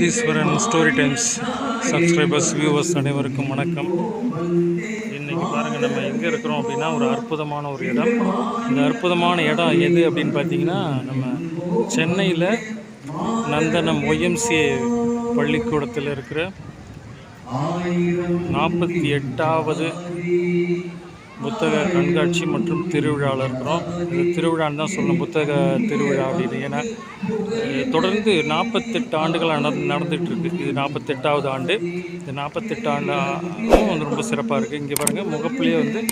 Jothiswaran story times subscribers viewers அனைவருக்கும் வணக்கம். இன்றைக்கி பாருங்கள் நம்ம எங்கே இருக்கிறோம் அப்படின்னா ஒரு அற்புதமான ஒரு இடம். இந்த அற்புதமான இடம் எது அப்படின்னு பார்த்தீங்கன்னா நம்ம சென்னையில் நந்தனம் ஒய்எம்சிஏ பள்ளிக்கூடத்தில் இருக்கிற நாற்பத்தி எட்டாவது புத்தக கண்காட்சி மற்றும் திருவிழாவில் இருக்கிறோம். இந்த திருவிழான்னு தான் சொல்லணும். புத்தக திருவிழா அப்படின்னு. ஏன்னா தொடர்ந்து நாற்பத்தெட்டு ஆண்டுகள் நடந்து நடந்துகிட்ருக்கு. இது நாற்பத்தெட்டாவது ஆண்டு. இந்த நாற்பத்தெட்டு ஆண்டும் வந்து ரொம்ப சிறப்பாக இருக்குது இங்கே பாருங்கள் முகப்புலேயே வந்து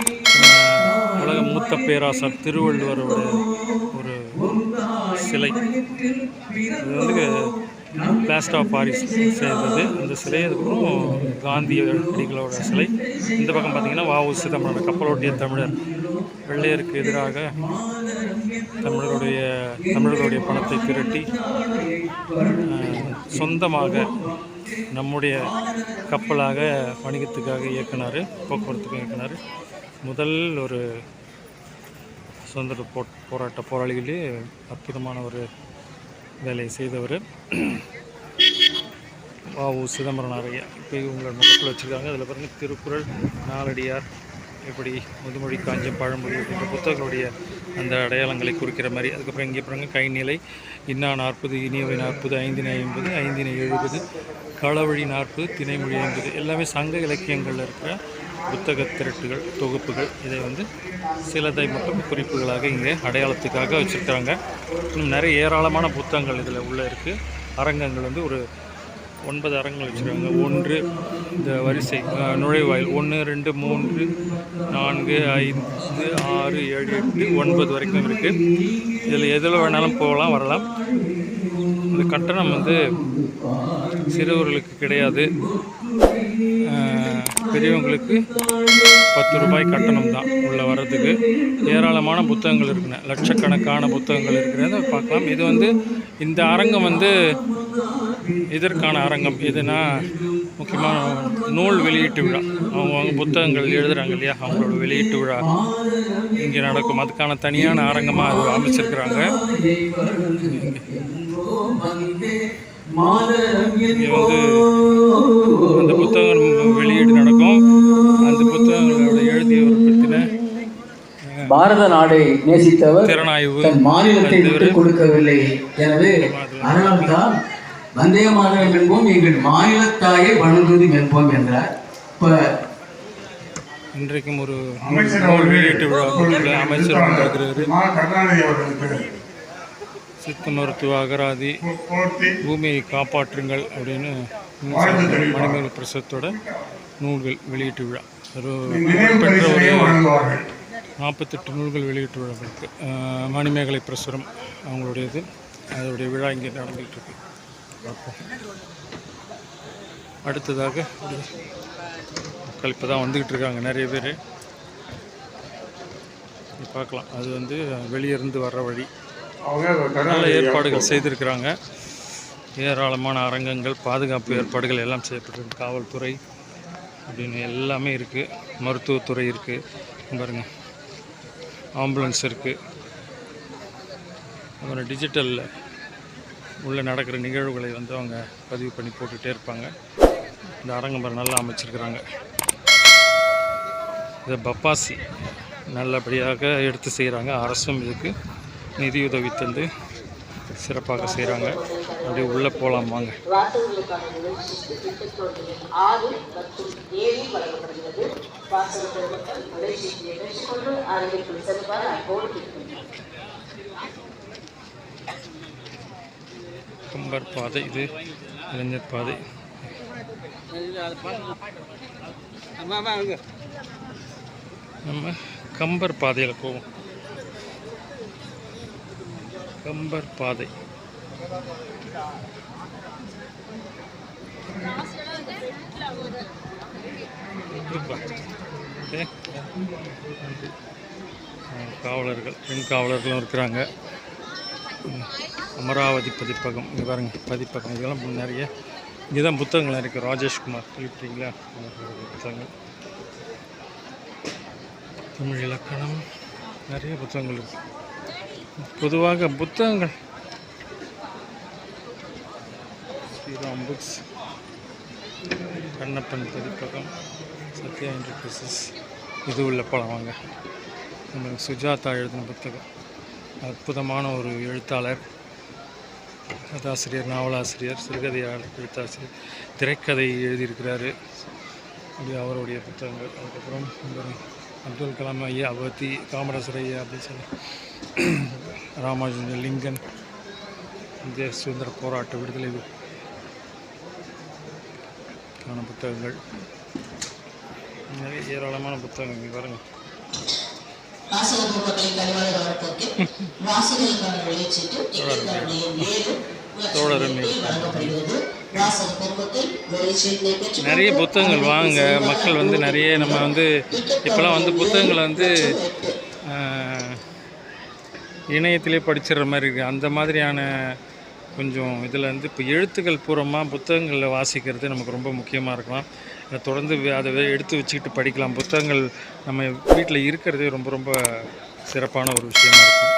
உலக மூத்த பேராசர் திருவள்ளுவரோட ஒரு சிலை. இது வந்து பிளாஸ்ட் ஆஃப் பாரிஸ் சேர்ந்தது. அந்த சிலை அதுக்கப்புறம் காந்திய அடிகளோட சிலை. இந்த பக்கம் பார்த்தீங்கன்னா வாவு சிதம்பரம் கப்பலோட்டிய தமிழர். வெள்ளையருக்கு எதிராக தமிழருடைய தமிழர்களுடைய பணத்தை திரட்டி சொந்தமாக நம்முடைய கப்பலாக வணிகத்துக்காக இயக்குனார் போக்குவரத்துக்கும் இயக்குனார். முதல் ஒரு சுதந்திர போ போராட்ட போராளிகளே அற்புதமான ஒரு வேலையை செய்தவர். வாவு சிதம்பரம் ஐயா இப்போ உங்களோட முகத்தில் வச்சுருக்காங்க. அதில் பாருங்கள் திருக்குறள் நாலடியார் இப்படி முதுமொழி காஞ்சம் பழமொழி அப்படின்ற புத்தகங்களுடைய அந்த அடையாளங்களை குறிக்கிற மாதிரி. அதுக்கப்புறம் இங்கே பாருங்க கைநிலை இன்னா நாற்பது இனியவை நாற்பது ஐந்தினை ஐம்பது ஐந்தினை எழுபது களவழி நாற்பது திணைமொழி ஐம்பது. எல்லாமே சங்க இலக்கியங்களில் இருக்கிற புத்தக திரட்டுகள் தொகுப்புகள் இதை வந்து சிலதை மட்டும் குறிப்புகளாக இங்கே அடையாளத்துக்காக வச்சுருக்காங்க இன்னும் நிறைய ஏராளமான புத்தகங்கள் இதில் உள்ளே இருக்குது அரங்கங்கள் வந்து ஒரு ஒன்பது அரங்கங்கள் வச்சுருக்காங்க. ஒன்று இந்த வரிசை நுழைவாயில் ஒன்று ரெண்டு மூன்று நான்கு ஐந்து ஆறு ஏழு எட்டு ஒன்பது வரைக்கும் இருக்குது இதில் எதில் வேணாலும் போகலாம் வரலாம். இந்த கட்டணம் வந்து சிறுவர்களுக்கு கிடையாது. பெரியவங்களுக்கு பத்து ரூபாய் கட்டணம் தான் உள்ளே வர்றதுக்கு. ஏராளமான புத்தகங்கள் இருக்குண்ணே லட்சக்கணக்கான புத்தகங்கள் இருக்கிறத பார்க்கலாம். இது வந்து இந்த அரங்கம் வந்து இதற்கான அரங்கம். எதுனா முக்கியமான நூல் வெளியீட்டு விழா. அவங்கவுங்க புத்தகங்கள் எழுதுகிறாங்க இல்லையா? அவங்களோட வெளியீட்டு விழா இங்கே நடக்கும். அதுக்கான தனியான அரங்கமாக அது அமைச்சிருக்கிறாங்க. அந்த புத்தகம் வெளியீடு நடக்கும். அந்த புத்தகங்களோட எழுதியவர் பற்றின பாரத நாடை நேசித்தவர் திறனாய்வு தன் மாநிலத்தை விட்டுக் கொடுக்கவில்லை. எனவே அதனால்தான் வந்தே மாநிலம் என்போம் எங்கள் மாநிலத்தாயை வணங்குவது என்போம் என்றார். இப்ப இன்றைக்கும் ஒரு நூல் வெளியீட்டு விழா கூட்டத்தில் அமைச்சர் கருணாநிதி அவர்களுக்கு சித்த மருத்துவ அகராதி பூமியை காப்பாற்றுங்கள் அப்படின்னு மணிமேல் மணிமேகலை பிரசத்தோட நூல்கள் வெளியீட்டு விழா. ஒரு பெற்ற ஒரு நாற்பத்தெட்டு நூல்கள் வெளியீட்டு விழாக்களுக்கு அஹ், மணிமேகலை பிரசுரம் அவங்களுடையது. அதோடைய விழா இங்கே நடந்துகிட்டு இருக்கு அடுத்ததாக மக்கள் இப்போ தான் வந்துக்கிட்டு இருக்காங்க நிறைய பேர். பார்க்கலாம். அது வந்து வெளியே இருந்து வர்ற வழி. நல்ல ஏற்பாடுகள் செய்திருக்கிறாங்க. ஏராளமான அரங்கங்கள் பாதுகாப்பு ஏற்பாடுகள் எல்லாம் செய்யப்பட்டிருக்கு. காவல்துறை அப்படின்னு எல்லாமே இருக்குது மருத்துவத்துறை இருக்குது பாருங்க. ஆம்புலன்ஸ் இருக்குது அப்புறம் டிஜிட்டலில் உள்ள நடக்கிற நிகழ்வுகளை வந்து அவங்க பதிவு பண்ணி போட்டுகிட்டே இருப்பாங்க. இந்த அரங்கம் நல்லா அமைச்சிருக்கிறாங்க. இதை பப்பாசி நல்லபடியாக எடுத்து செய்கிறாங்க அரசும் இதுக்கு நிதியுதவி தந்து சிறப்பாக செய்கிறாங்க அப்படியே உள்ளே போகலாம் வாங்க. கம்பர் பாதை இது இளைஞர் பாதை. நம்ம கம்பர் பாதையில் போவோம். கம்பர் பாதை. காவலர்கள் பெண் காவலர்களும் இருக்கிறாங்க. அமராவதி பதிப்பகம். இங்கே பாருங்க பதிப்பகம். இதெல்லாம் நிறைய இங்கே தான் புத்தகங்கள் இருக்குது ராஜேஷ்குமார் கேள்விப்பட்டீங்களா புத்தகங்கள். தமிழ் இலக்கணம். நிறைய புத்தகங்கள் இருக்குது பொதுவாக புத்தகங்கள். ஸ்ரீராம் புக்ஸ். கண்ணப்பன் பதிப்பகம். சத்யா என்டர்பிரைசஸ் இது உள்ள படம் வாங்க. நம்மளுக்கு சுஜாதா எழுதின புத்தகம். அற்புதமான ஒரு எழுத்தாளர். கதாசிரியர் நாவலாசிரியர் சிறுகதையாளர் எழுத்தாசிரியர். திரைக்கதை எழுதியிருக்கிறாரு. அப்படி அவருடைய புத்தகங்கள். அதுக்கப்புறம் அப்துல் கலாம் ஐயா பற்றி காமராசர் ஐயா அப்படின்னு சொல்லி. ராமானுஜன் லிங்கன் இந்திய சுதந்திர போராட்ட விடுதலை கான புத்தகங்கள். நிறைய ஏராளமான புத்தகங்கள் பாருங்கள் வாசக நிறைய புத்தகங்கள் வாங்க. மக்கள் வந்து நிறைய நம்ம வந்து இப்போலாம் வந்து புத்தகங்களை வந்து இணையத்திலே படிச்சிடுற மாதிரி இருக்குது அந்த மாதிரியான கொஞ்சம் இதில் வந்து இப்போ எழுத்துக்கள் பூர்வமாக புத்தகங்களில் வாசிக்கிறது நமக்கு ரொம்ப முக்கியமாக இருக்கலாம். அதை தொடர்ந்து அதை எடுத்து வச்சுக்கிட்டு படிக்கலாம். புத்தகங்கள் நம்ம வீட்டில் இருக்கிறதே ரொம்ப ரொம்ப சிறப்பான ஒரு விஷயமா இருக்கும்.